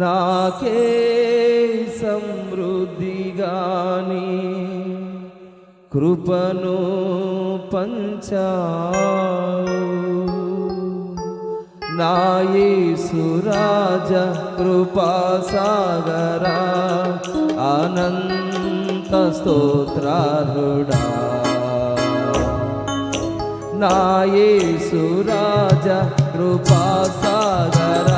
నాకే సమృద్ధిగాని కృపను పంచావు. నాయసురాజ కృపాసాగరా అనంత స్తోత్రారుడా నాయసురాజ కృపాసాగరా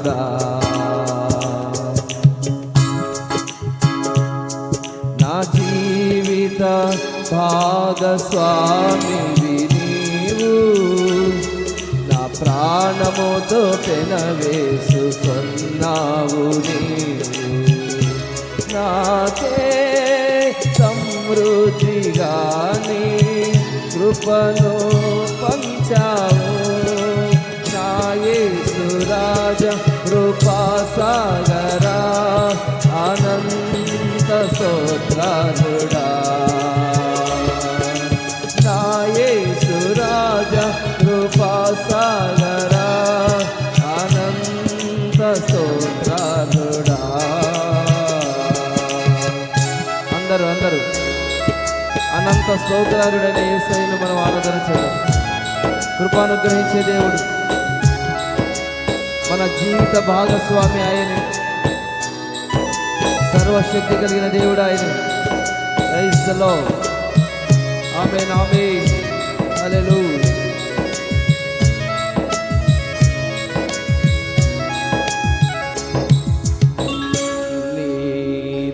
స్తోత్రారుడా నా జీవిత భాగస్వామి నీవు. నా ప్రాణముతో పెనవేసుకున్నావు నీవు. నాకే సమృద్ధిగాని కృపను పంచావు. నాయసురాజ కృపాసాగరా అనంత స్తోత్రాలుడా నాయసురాజ కృపాసాగరా ఆనంద స్తోత్రాలుడా అందరూ అందరూ అనంత స్తోత్రాలుడనే ఏసైను మనం ఆరాధన చేయాలి కృపానుగ్రహించే దేవుడు. మన జీవిత భాగస్వామి ఆయన. సర్వశక్తి కలిగిన దేవుడు ఆయన. రైస్లో ఆమె నామే అలెలు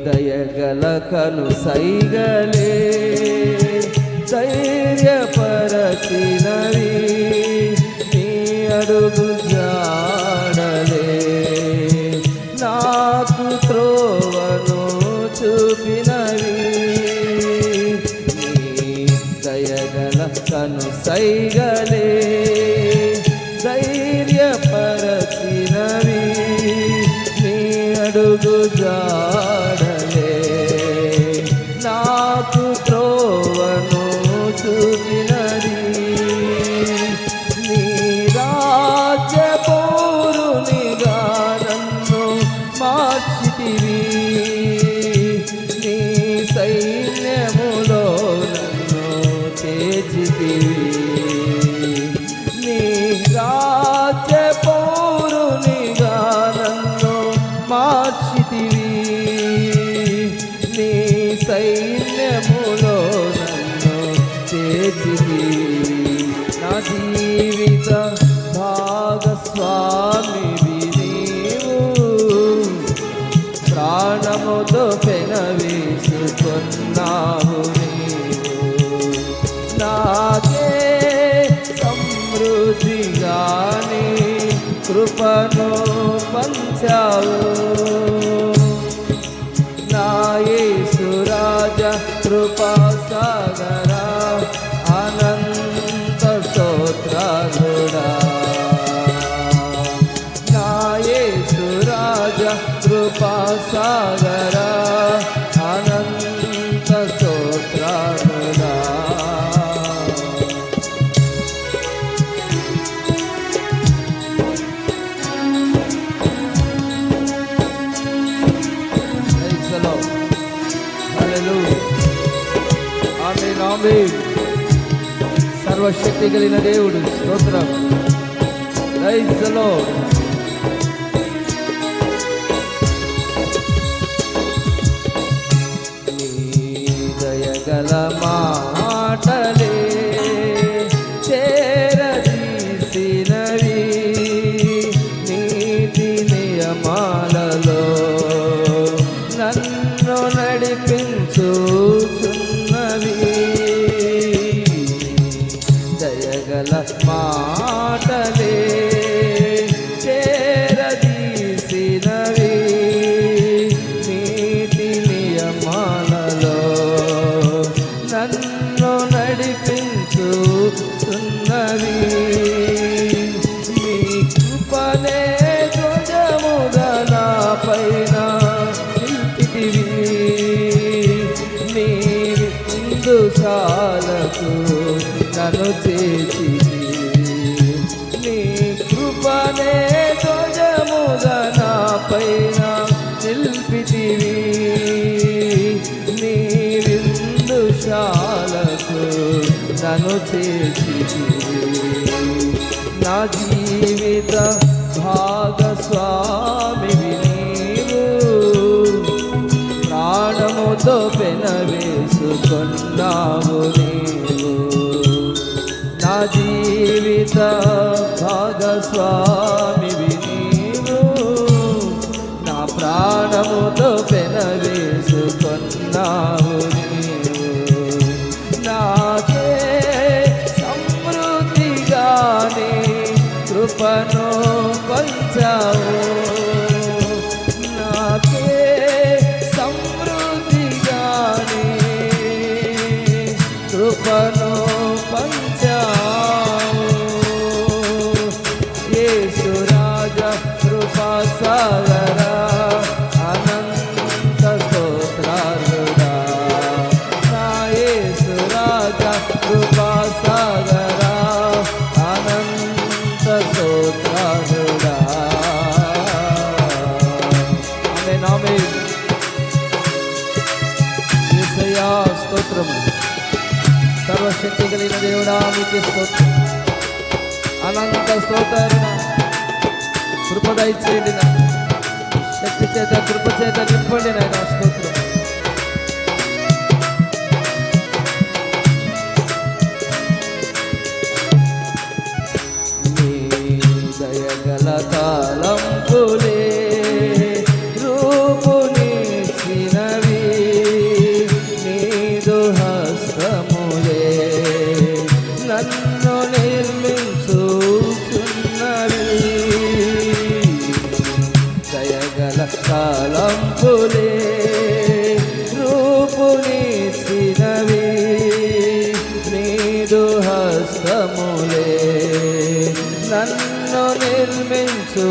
దయగల కను సైగలే ధైర్యపరచిన ప్రాణముతో పెనవేసుకున్నావు నాకే సమృద్ధిగాని కృపను పంచావు. నాయసురాజ కృపా సాగర సర్వశక్తి కలిగిన దేవుడు స్తోత్రం. రైస్లో విందుశాలకు నన్ను చేసి నీ కృపనే ధ్వజముగా నా పైన నిల్పితివి. నీ విందుశాలకు నన్ను చేసి నా జీవిత భాగ తీసుకున్నావు నీవు. నా జీవిత భాగస్వామి నీవు. నా ప్రాణము సర్వశక్తి కలిగిన దేవుడా మీకు స్తోత్రం. అనంత స్తోత్రం కృప దయచేయండి నా శక్తి చేత కృప చేత నింపండి నాయన స్తోత్రం నామములే నన్ను నిర్మించుతున్నది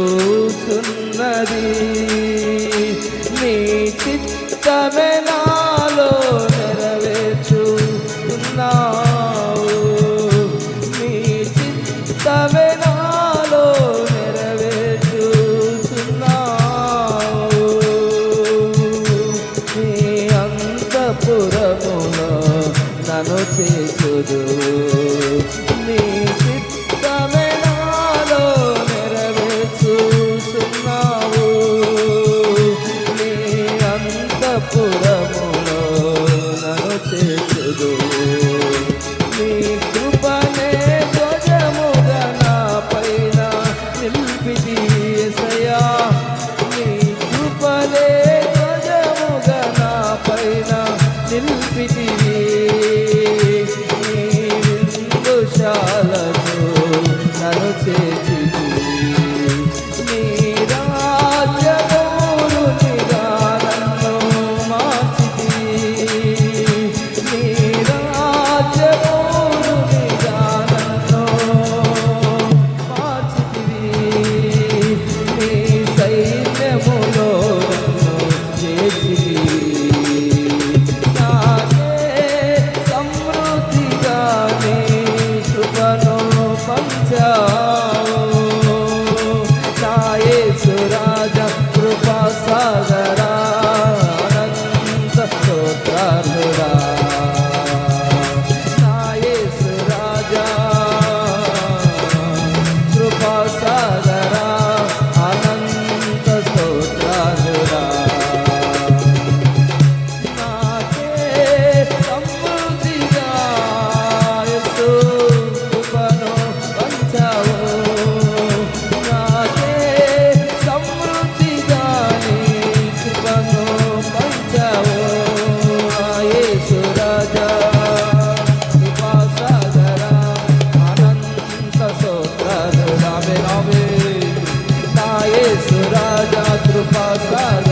నీ చిత్తమే నాలో passar.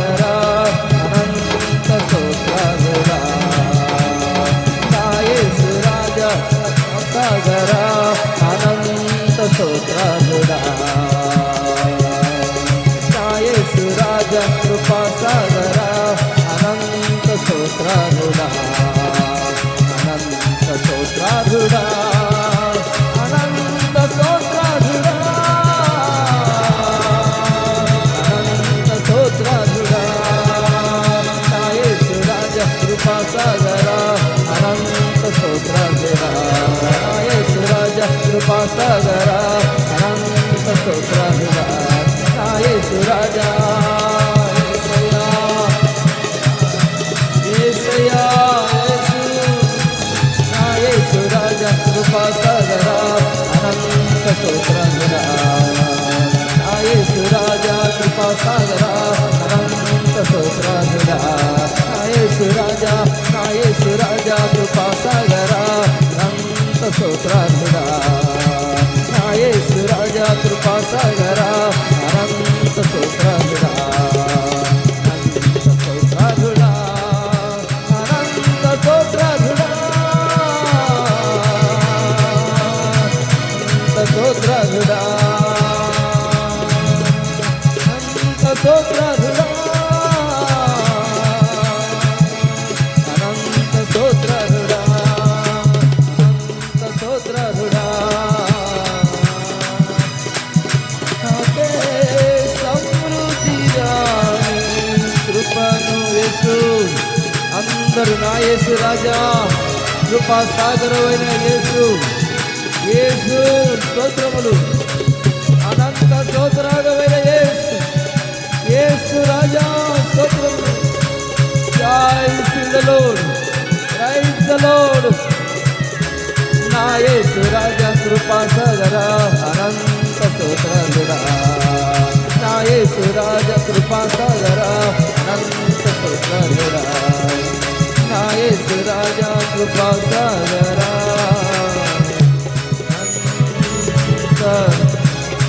కృపాసాగర అనంత స్తోత్రాలుగా నా యేసు రాజా కృపాసాగర అనంత స్తోత్రాలుగా నా యేసు రాజా నా యేసు రాజా కృపాసాగర అనంత స్తోత్రాలుగా నా యేసు రాజా కృపాసాగర అందరూ నా యేసు రాజా కృపా సాగరమైన యేసు యేసు స్తోత్రములు అనంత స్తోత్రాగమైన యేసు యేసు రాజా స్తోత్రములు praise the lord praise the lord నా యేసు రాజా కృపా సాగర అనంత స్తోత్రాలుడా నా యేసు రాజా కృపా సాగర అనంత స్తోత్రాలుడా నా యేసు రాజా కృపా సాగర అనంత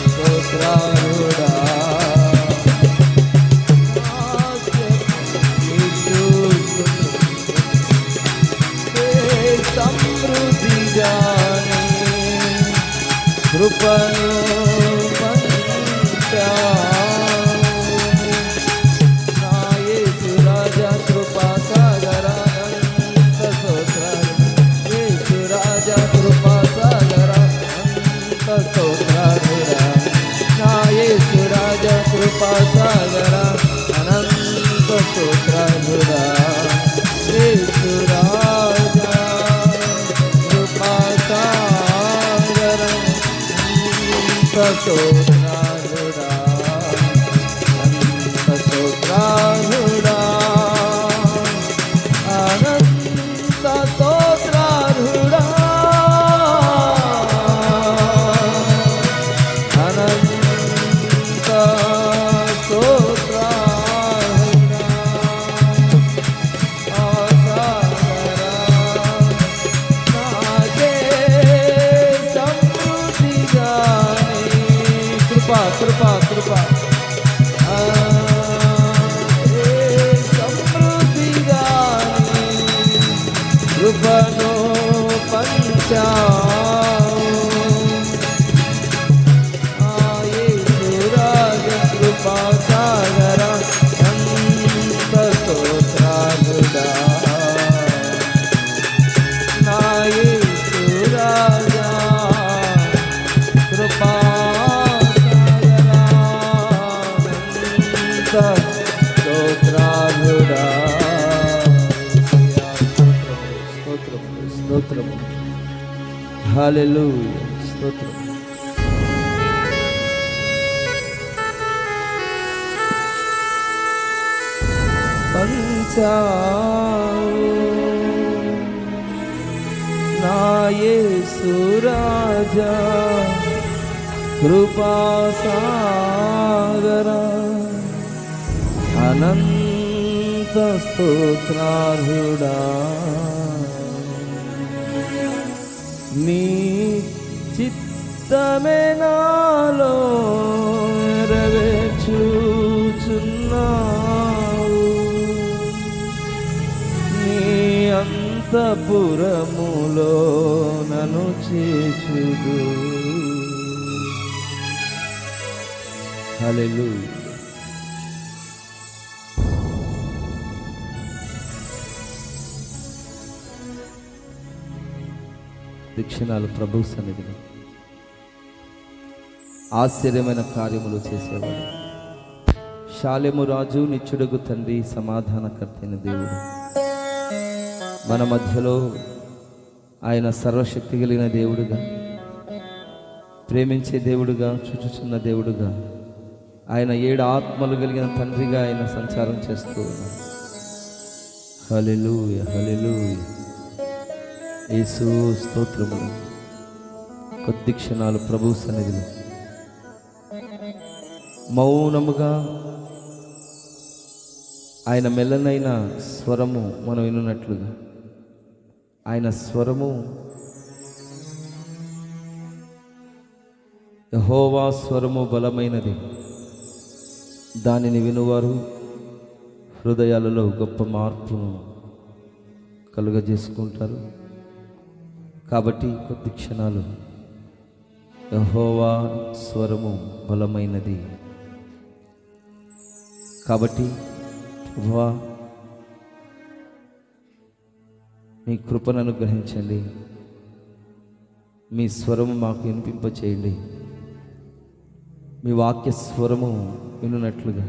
స్తోత్రాలుడా అనంత కృపా కృపా కృపా ఆ, ఏ సమృద్ధిగా హల్లెలూయా స్తోత్రం. పంచావు. నా యేసురాజా కృపా సాగర. అనంత స్తోత్రార్హుడా. నీ చిత్తమే నాలో నెరవేర్చుచున్నావు నీ అంతపురములో నన్ను చేచుదు హల్లెలూయా. దీక్షణాలు ప్రభు సన్నిధిలో. ఆశ్చర్యమైన కార్యములు చేసేవాడు. శాలెము రాజు నిత్యుడుగు తండ్రి సమాధానకర్తైన దేవుడు. మన మధ్యలో ఆయన సర్వశక్తి కలిగిన దేవుడుగా ప్రేమించే దేవుడుగా చుచుచున్న దేవుడుగా ఆయన ఏడు ఆత్మలు కలిగిన తండ్రిగా ఆయన సంచారం చేస్తూ ఉన్నాడు. హలెలూయ హలెలూయ యేసు స్తోత్రములు. కొద్ది క్షణాలు ప్రభు సన్నిధిలో. మౌనముగా ఆయన మెల్లనైన స్వరము మనం వినున్నట్లుగా. ఆయన స్వరము యహోవా స్వరము బలమైనది. దానిని వినువారు హృదయాలలో గొప్ప మార్పును కలుగజేసుకుంటారు. కాబట్టి కొద్ది క్షణాలు. యహోవా స్వరము బలమైనది. కాబట్టి ప్రభువా మీ కృపను అనుగ్రహించండి. మీ స్వరము మాకు వినిపింపచేయండి. మీ వాక్య స్వరము వినున్నట్లుగా.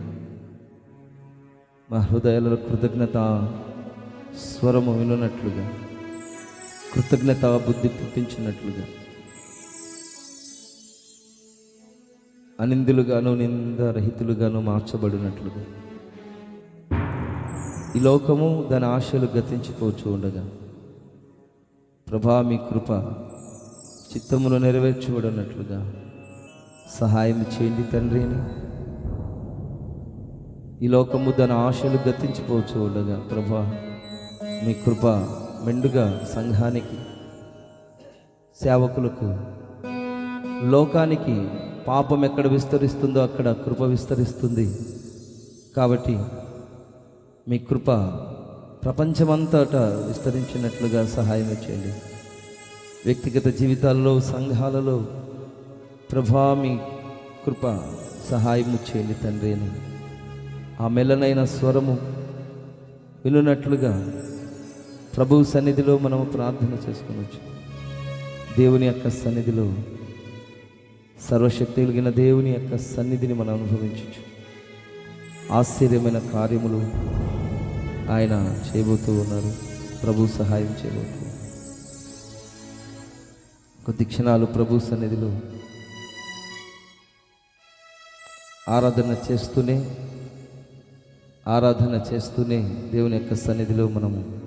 మా హృదయాలలో కృతజ్ఞత స్వరము వినున్నట్లుగా. కృతజ్ఞత బుద్ధి పుట్టించినట్లుగా. అనిందులుగాను నిందరహితులుగాను మార్చబడినట్లుగా. ఈ లోకము దాని ఆశలు గతించిపోచూ ఉండగా. ప్రభా మీ కృప చిత్తమును నెరవేర్చబడినట్లుగా. సహాయం చేయండి తండ్రిని ఈ లోకము దాని ఆశలు గతించిపోచూ ఉండగా ప్రభా మీ కృప మెండుగా సంఘానికి సేవకులకు లోకానికి పాపం ఎక్కడ విస్తరిస్తుందో అక్కడ కృప విస్తరిస్తుంది. కాబట్టి మీ కృప ప్రపంచమంతటా విస్తరించినట్లుగా సహాయం చేయండి. వ్యక్తిగత జీవితాల్లో సంఘాలలో ప్రభా మీ కృప సహాయము చేయండి తండ్రి అని. ఆ మెల్లనైన స్వరము వినున్నట్లుగా ప్రభు సన్నిధిలో మనం ప్రార్థన చేసుకోవచ్చు దేవుని యొక్క సన్నిధిలో సర్వశక్తి కలిగిన దేవుని యొక్క సన్నిధిని మనం అనుభవించవచ్చు ఆశ్చర్యమైన కార్యములు ఆయన చేయబోతూ ఉన్నారు. ప్రభు సహాయం చేయబోతూ. కొద్ది క్షణాలు ప్రభు సన్నిధిలో ఆరాధన చేస్తూనే ఆరాధన చేస్తూనే దేవుని యొక్క సన్నిధిలో మనము